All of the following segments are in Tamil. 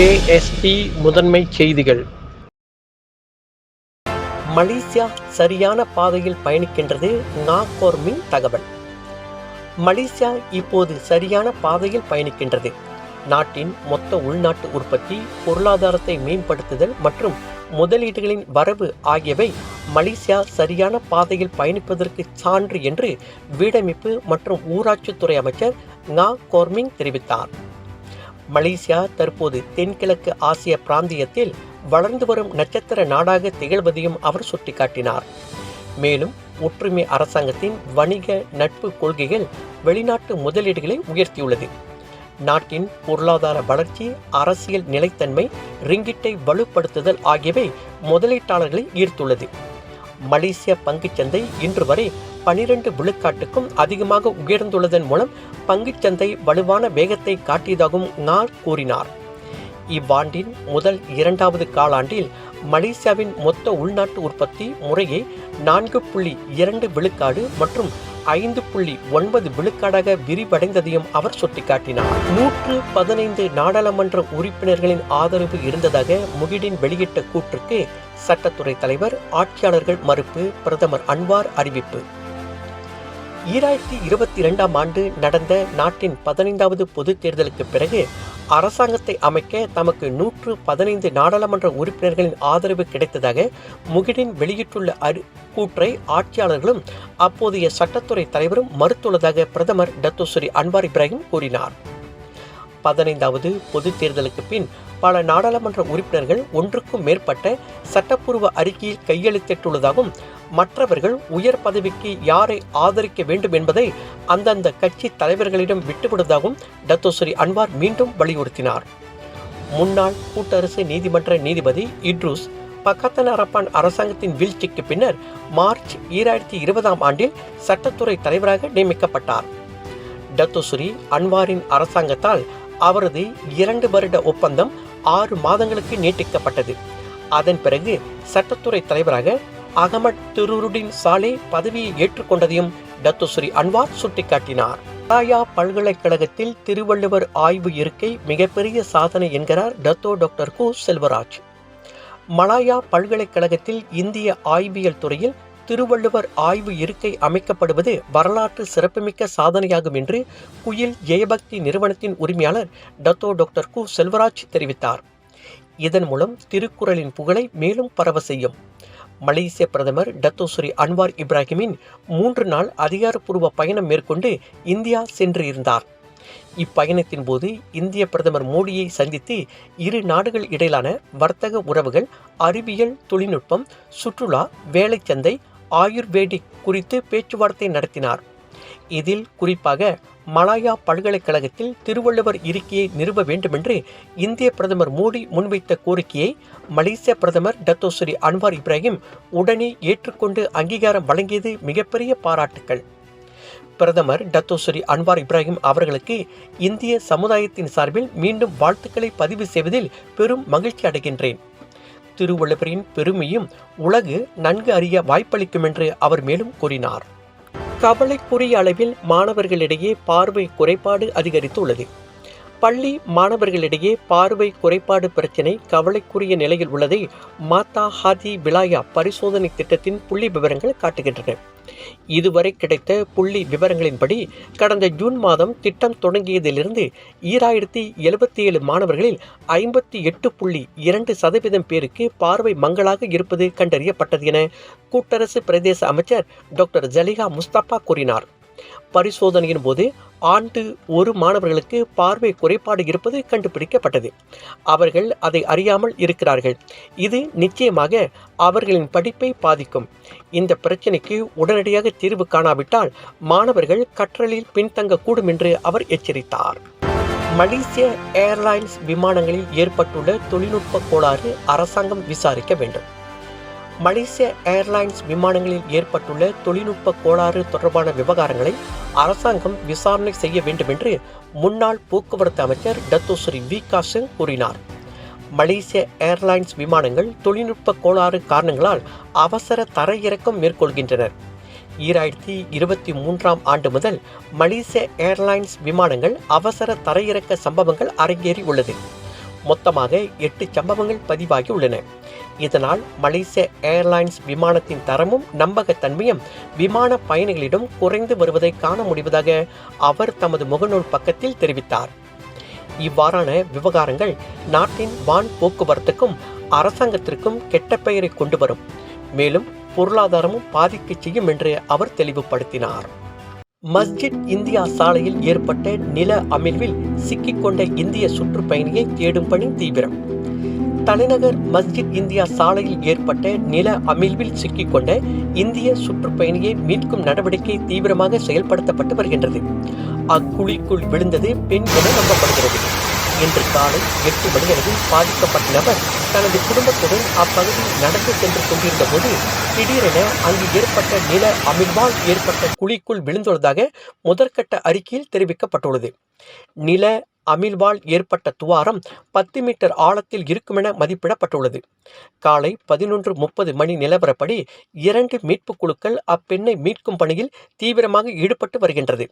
கேஎஸ்டி முதன்மை செய்திகள். மலேசியா சரியான பாதையில் பயணிக்கின்றது நாகோர்மின் தகவல். மலேசியா இப்போது சரியான பாதையில் பயணிக்கின்றது. நாட்டின் மொத்த உள்நாட்டு உற்பத்தி பொருளாதாரத்தை மேம்படுத்துதல் மற்றும் முதலீடுகளின் வரவு ஆகியவை மலேசியா சரியான பாதையில் பயணிப்பதற்கு சான்று என்று வீடமைப்பு மற்றும் ஊராட்சித்துறை அமைச்சர் நா கோர்மிங் தெரிவித்தார். மலேசியா தற்போது தென்கிழக்கு ஆசிய பிராந்தியத்தில் வளர்ந்து வரும் நட்சத்திர நாடாக திகழ்வதையும் அவர் சுட்டிக்காட்டினார். மேலும் ஒற்றுமை அரசாங்கத்தின் வணிக நட்பு கொள்கைகள் வெளிநாட்டு முதலீடுகளை உயர்த்தியுள்ளது. நாட்டின் பொருளாதார வளர்ச்சி அரசியல் நிலைத்தன்மை ரிங்கிட்டை வலுப்படுத்துதல் ஆகியவை முதலீட்டாளர்களை ஈர்த்துள்ளது. மலேசிய பங்குச்சந்தை இன்று வரை பனிரெண்டு விழுக்காட்டுக்கும் அதிகமாக உயர்ந்துள்ளதன் மூலம் பங்குச்சந்தை வலுவான வேகத்தை காட்டியதாகவும் நார் கூறினார். இவ்வாண்டின் முதல் இரண்டாவது காலாண்டில் மலேசியாவின் மொத்த உள்நாட்டு உற்பத்தி முறையே நான்கு புள்ளி இரண்டு விழுக்காடு மற்றும் ஐந்து புள்ளி ஒன்பது விழுக்காடாக விரிவடைந்ததையும் அவர் சுட்டிக்காட்டினார். நூற்று பதினைந்து நாடாளுமன்ற உறுப்பினர்களின் ஆதரவு இருந்ததாக முகிடின் வெளியிட்ட கூற்றுக்கு சட்டத்துறை தலைவர் ஆட்சியாளர்கள் மறுப்பு பிரதமர் அன்வார் அறிவிப்பு. ஈராயிரத்தி இருபத்தி இரண்டாம் ஆண்டு நடந்த நாட்டின் பதினைந்தாவது பொதுத் தேர்தலுக்கு பிறகு அரசாங்கத்தை அமைக்க தமக்கு நூற்று பதினைந்து நாடாளுமன்ற உறுப்பினர்களின் ஆதரவு கிடைத்ததாக முகிடின் வெளியிட்டுள்ள அறி கூற்றை ஆட்சியாளர்களும் அப்போதைய சட்டத்துறை தலைவரும் மறுத்துள்ளதாக பிரதமர் டத்தோஸ்ரீ அன்வார் இப்ராஹிம் கூறினார். பதினைந்தாவது பொதுத் தேர்தலுக்கு பின் பல நாடாளுமன்ற உறுப்பினர்கள் ஒன்றுக்கும் மேற்பட்ட சட்டப்பூர்வ அறிக்கையில் கையெழுத்திட்டுள்ளதாகவும் மற்றவர்கள் உயர் பதவிக்கு யாரை ஆதரிக்க வேண்டும் என்பதை அந்தந்த கட்சி தலைவர்களிடம் விட்டுவிடுவதாகவும் டத்தோஸ்ரீ அன்வார் மீண்டும் வலியுறுத்தினார். முன்னாள் கூட்டரசு நீதிமன்ற நீதிபதி இட்ரூஸ் பக்கத்தன் அரப்பான் அரசாங்கத்தின் வீழ்ச்சிக்கு பின்னர் மார்ச் ஈராயிரத்தி இருபதாம் ஆண்டில் சட்டத்துறை தலைவராக நியமிக்கப்பட்டார். டத்தோஸ்ரி அன்வாரின் அரசாங்கத்தால் அவரது இரண்டு வருட ஒப்பந்தம் ஆறு மாதங்களுக்கு நீட்டிக்கப்பட்டது. அதன் பிறகு சட்டத்துறை தலைவராக அகமட் திருருடின் சாலே பதவியை ஏற்றுக்கொண்டதையும் டத்துஸ்ரீ அன்வார் சுட்டிக்காட்டினார். மலாயா பல்கலைக்கழகத்தில் திருவள்ளுவர் ஆய்வு இருக்கை மிகப்பெரிய சாதனை என்கிறார் டத்தோ டாக்டர் கு. செல்வராஜ். மலாயா பல்கலைக்கழகத்தில் இந்திய ஆய்வியல் துறையில் திருவள்ளுவர் ஆய்வு இருக்கை அமைக்கப்படுவது வரலாற்று சிறப்புமிக்க சாதனையாகும் என்று குயில் ஜெயபக்தி நிறுவனத்தின் உரிமையாளர் டத்தோ டாக்டர் கு. செல்வராஜ் தெரிவித்தார். இதன் மூலம் திருக்குறளின் புகழை மேலும் பரவ செய்யும். மலேசிய பிரதமர் டத்தோஸ்ரீ அன்வார் இப்ராஹிமின் மூன்று நாள் அதிகாரப்பூர்வ பயணம் மேற்கொண்டு இந்தியா சென்று இருந்தார். இப்பயணத்தின் போது இந்திய பிரதமர் மோடியை சந்தித்து இரு நாடுகள் இடையிலான வர்த்தக உறவுகள் அறிவியல் தொழில்நுட்பம் சுற்றுலா வேலைச்சந்தை ஆயுர்வேதிக் குறித்து பேச்சுவார்த்தை நடத்தினார். இதில் குறிப்பாக மலாயா பல்கலைக்கழகத்தில் திருவள்ளுவர் இருக்கையை நிறுவ வேண்டுமென்று இந்திய பிரதமர் மோடி முன்வைத்த கோரிக்கையை மலேசிய பிரதமர் டத்தோஸ்ரீ அன்வார் இப்ராஹிம் உடனே ஏற்றுக்கொண்டு அங்கீகாரம் வழங்கியது மிகப்பெரிய பாராட்டுக்கள். பிரதமர் டத்தோஸ்ரீ அன்வார் இப்ராஹிம் அவர்களுக்கு இந்திய சமுதாயத்தின் சார்பில் மீண்டும் வாழ்த்துக்களை பதிவு செய்வதில் பெரும் மகிழ்ச்சி அடைகின்றேன். திருவள்ளுவரின் பெருமையும் உலகு நன்கு அறிய வாய்ப்பளிக்கும் என்று அவர் மேலும் கூறினார். கவலைக்குரிய அளவில் மாணவர்களிடையே பார்வை குறைபாடு அதிகரித்துள்ளது. பள்ளி மாணவர்களிடையே பார்வை குறைபாடு பிரச்சினை கவலைக்குரிய நிலையில் உள்ளதை மாதா ஹாதி விலாயா பரிசோதனை திட்டத்தின் புள்ளி விவரங்கள் காட்டுகின்றன. இதுவரை கிடைத்த புள்ளி விவரங்களின்படி கடந்த ஜூன் மாதம் திட்டம் தொடங்கியதிலிருந்து ஈராயிரத்தி எழுபத்தி ஏழு மாணவர்களில் ஐம்பத்தி எட்டு புள்ளி இரண்டு சதவீதம் பேருக்கு பார்வை மங்களாக இருப்பது கண்டறியப்பட்டது என கூட்டரசு பிரதேச அமைச்சர் டாக்டர் ஜலிகா முஸ்தபா கூறினார். பரிசோதனையின் போது ஆண்டு ஒரு மாணவர்களுக்கு பார்வை குறைபாடு இருப்பது கண்டுபிடிக்கப்பட்டது. அவர்கள் அதை அறியாமல் இருக்கிறார்கள். இது நிச்சயமாக அவர்களின் படிப்பை பாதிக்கும். இந்த பிரச்சினைக்கு உடனடியாக தீர்வு காணாவிட்டால் மாணவர்கள் கற்றலில் பின்தங்கக்கூடும் என்று அவர் எச்சரித்தார். மலேசிய ஏர்லைன்ஸ் விமானங்களில் ஏற்பட்டுள்ள தொழில்நுட்ப கோளாறு அரசாங்கம் விசாரிக்க வேண்டும். மலேசிய ஏர்லைன்ஸ் விமானங்களில் ஏற்பட்டுள்ள தொழில்நுட்ப கோளாறு தொடர்பான விவகாரங்களை அரசாங்கம் விசாரணை செய்ய வேண்டும் என்று முன்னாள் போக்குவரத்து அமைச்சர் டத்தோஸ்ரீ வி சிங் கூறினார். மலேசிய ஏர்லைன்ஸ் விமானங்கள் தொழில்நுட்ப கோளாறு காரணங்களால் அவசர தரையிறக்கம் மேற்கொள்கின்றனர். ஈராயிரத்தி இருபத்தி மூன்றாம் ஆண்டு முதல் மலேசிய ஏர்லைன்ஸ் விமானங்கள் அவசர தரையிறக்க சம்பவங்கள் அரங்கேறி உள்ளது மொத்தமாக எட்டு சம்பவங்கள் பதிவாகி உள்ளன. இதனால் மலேசிய ஏர்லைன்ஸ் விமானத்தின் தரமும் நம்பகத்தன்மையும் விமான பயணிகளிடம் குறைந்து வருவதை காண முடிவதாக அவர் தமது முகநூல் பக்கத்தில் தெரிவித்தார். இவ்வாறான விவகாரங்கள் நாட்டின் வான் போக்குவரத்துக்கும் அரசாங்கத்திற்கும் கெட்ட பெயரை கொண்டு வரும். மேலும் பொருளாதாரமும் பாதிக்க செய்யும் என்று அவர் தெளிவுபடுத்தினார். மஸ்ஜித் இந்தியா சாலையில் ஏற்பட்ட நில அமிழ்வில் சிக்கிக்கொண்ட இந்திய சுற்றுப்பயணியை தேடும் பணி தீவிரம். தலைநகர் மஸ்ஜித் இந்தியா சாலையில் ஏற்பட்ட நில அமிழ்வில் சிக்கிக்கொண்ட இந்திய சுற்றுப்பயணியை மீட்கும் நடவடிக்கை தீவிரமாக செயல்படுத்தப்பட்டு வருகின்றது. அக்குழிக்குள் விழுந்தது பெண் என நம்பப்படுகிறது. இன்று காலை எட்டு மணியளவில் பாதிக்கப்பட்ட நபர் தனது குடும்பத்துடன் அப்பகுதியில் நடந்து சென்று கொண்டிருந்த போது திடீரென அங்கு ஏற்பட்ட நில அமிழ்வால் ஏற்பட்ட குழிக்குள் விழுந்துள்ளதாக முதற்கட்ட அறிக்கையில் தெரிவிக்கப்பட்டுள்ளது. நில அமிழ்வால் ஏற்பட்ட துவாரம் பத்து மீட்டர் ஆழத்தில் இருக்குமென மதிப்பிடப்பட்டுள்ளது. காலை பதினொன்று முப்பது மணி நிலவரப்படி இரண்டு மீட்புக் குழுக்கள் அப்பெண்ணை மீட்கும் பணியில் தீவிரமாக ஈடுபட்டு வருகின்றது.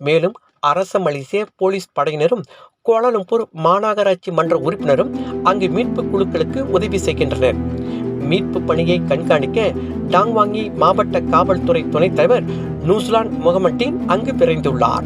மேலும் அரச மலேசிய போலீஸ் படையினரும் கோலாலம்பூர் மாநகராட்சி மன்ற உறுப்பினரும் அங்கு மீட்பு குழுக்களுக்கு உதவி செய்கின்றனர். மீட்பு பணியை கண்காணிக்க டாங்வாங்கி மாவட்ட காவல்துறை துணைத் தலைவர் நூஸ்லான் முகமட்டின் அங்கு விரைந்துள்ளார்.